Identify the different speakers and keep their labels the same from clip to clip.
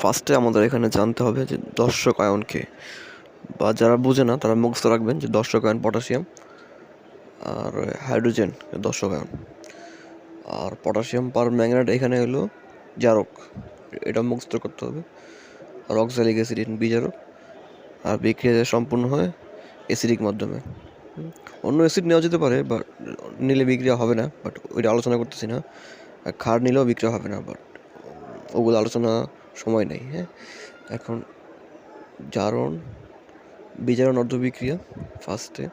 Speaker 1: ফার্স্টে আমাদের এখানে জানতে হবে যে দর্শক আয়নকে বা যারা বুঝে না, তারা মুখস্থ রাখবেন যে দর্শক আয়ন পটাশিয়াম আর হাইড্রোজেন দর্শক আয়ন। আর পটাশিয়াম পার ম্যাগনেট এখানে হলো জারক। এটা মুখস্থ করতে হবে। আর অক্সালিক অ্যাসিড বিজারক। আর বিক্রিয়া সম্পূর্ণ হয় অ্যাসিডিক মাধ্যমে। অন্য অ্যাসিড নেওয়া যেতে পারে বাট নিলে বিক্রিয়া হবে না বাট ওইটা আলোচনা করতেছি না। ক্ষার নিলেও বিক্রিয়া হবে না বাট ওগুলো আলোচনা সময় নেই হ্যাঁ? এখন জারণ, বিজারণ অর্ধ বিক্রিয়া ফার্স্টে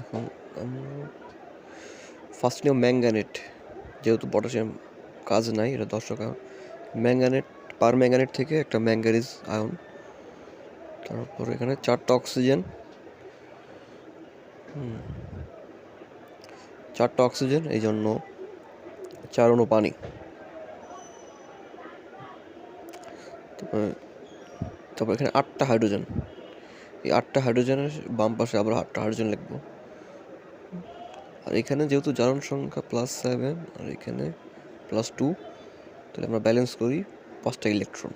Speaker 1: এখন ফার্স্ট নিয়ম ম্যাঙ্গানেট যেহেতু পটাশিয়াম কাজ নাই, এটা দর্শক আয়ন ম্যাঙ্গানেট পার ম্যাঙ্গানেট থেকে একটা ম্যাঙ্গানিজ আয়ন তারপর এখানে চারটা অক্সিজেন চারটা অক্সিজেন এই জন্য চার অণু পানি। তারপরে এখানে আটটা হাইড্রোজেন। এই আটটা হাইড্রোজেনের বাম পাশে আবার আটটা হাইড্রোজেন লিখব। আর এখানে যেহেতু জারণ সংখ্যা প্লাস সেভেন আর এখানে প্লাস টু তাহলে আমরা ব্যালেন্স করি পাঁচটা ইলেকট্রন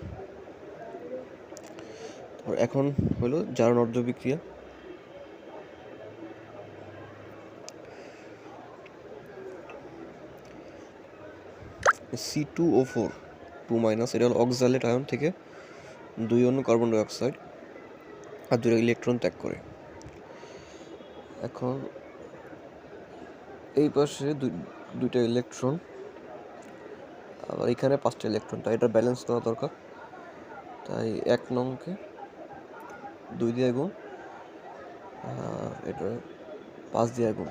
Speaker 1: এখন হলো জারণ অর্ধ C two O four two minus এটা হলো অক্সালেট আয়ন থেকে দুই অন্য কার্বন ডাইঅক্সাইড আর দুটো ইলেকট্রন ত্যাগ করে। এখন এই পাশে দুই- দুইটা ইলেকট্রন আবার এখানে পাঁচটা ইলেকট্রন তাই এটা ব্যালেন্স দেওয়া দরকার। তাই এক নংকে দুই দিয়ে গুণ এটা পাঁচ দিয়ে গুণ।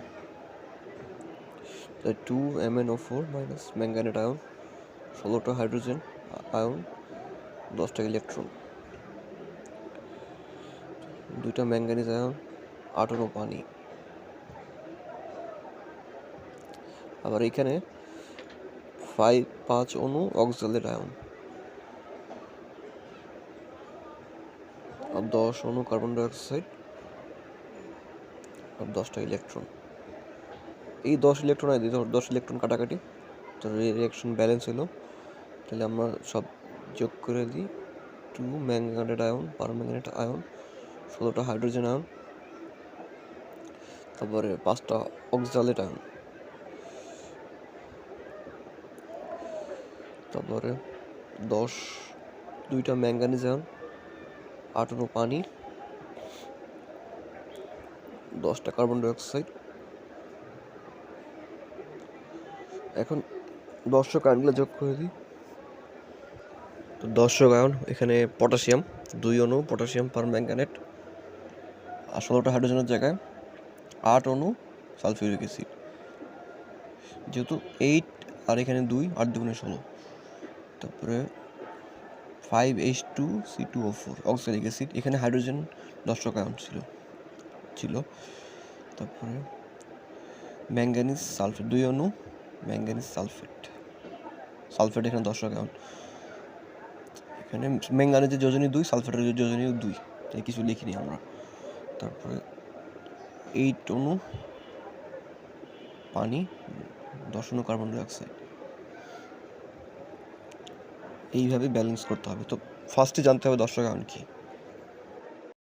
Speaker 1: Two M N O four minus manganate ion ষোলোটা হাইড্রোজেন আয়ন দশটা ইলেকট্রন দুইটা ম্যাঙ্গানিজ আয়ন আঠারো পানি। আবার এখানে ফাইভ পাঁচ অণু অক্সালেট আয়ন আর দশ অণু কার্বন ডাইঅক্সাইড আর দশটা ইলেকট্রন এই দশ ইলেকট্রন এই দশ ইলেকট্রন কাটাকাটি, তো রিয়াকশন ব্যালেন্স হলো। তাহলে আমরা সব যোগ করে দিই টু ম্যাঙ্গানেট আয়ন পারম্যাঙ্গানেট আয়ন ষোলোটা হাইড্রোজেন আয়ন তারপরে পাঁচটা অক্সালেট আয়ন তারপরে দশ, দুইটা ম্যাঙ্গানিজ আয়ন আটানো পানি দশটা কার্বন ডাইঅক্সাইড এখন দর্শক আয়নগুলো যোগ করে দিই। তো দর্শক আয়ন, এখানে পটাশিয়াম, দুই অণু, পটাশিয়াম পার ম্যাঙ্গানেট। আর ষোলোটা হাইড্রোজেনের জায়গায়। আট অণু, সালফিউরিক অ্যাসিড। যেহেতু এইট আর এখানে দুই, আট দুগুণে ষোলো। তারপরে five H two C two O four, oxalic acid. এখানে হাইড্রোজেন দর্শক আয়ন ছিল ছিল। তারপরে ম্যাঙ্গানিজ সালফেট, দুই অণু। ম্যাঙ্গানিজ সালফেট সালফেট এখানে দর্শক আয়ন এখানে ম্যাঙ্গানিজের যোজনী দুই সালফেটের যোজনী দুই। তাই কিছু লিখিনি আমরা। তারপরে এইট অণু পানি, দশ অণু কার্বন ডাইঅক্সাইড এইভাবে ব্যালেন্স করতে হবে। তো ফার্স্টে জানতে হবে দর্শক আয়ন কি?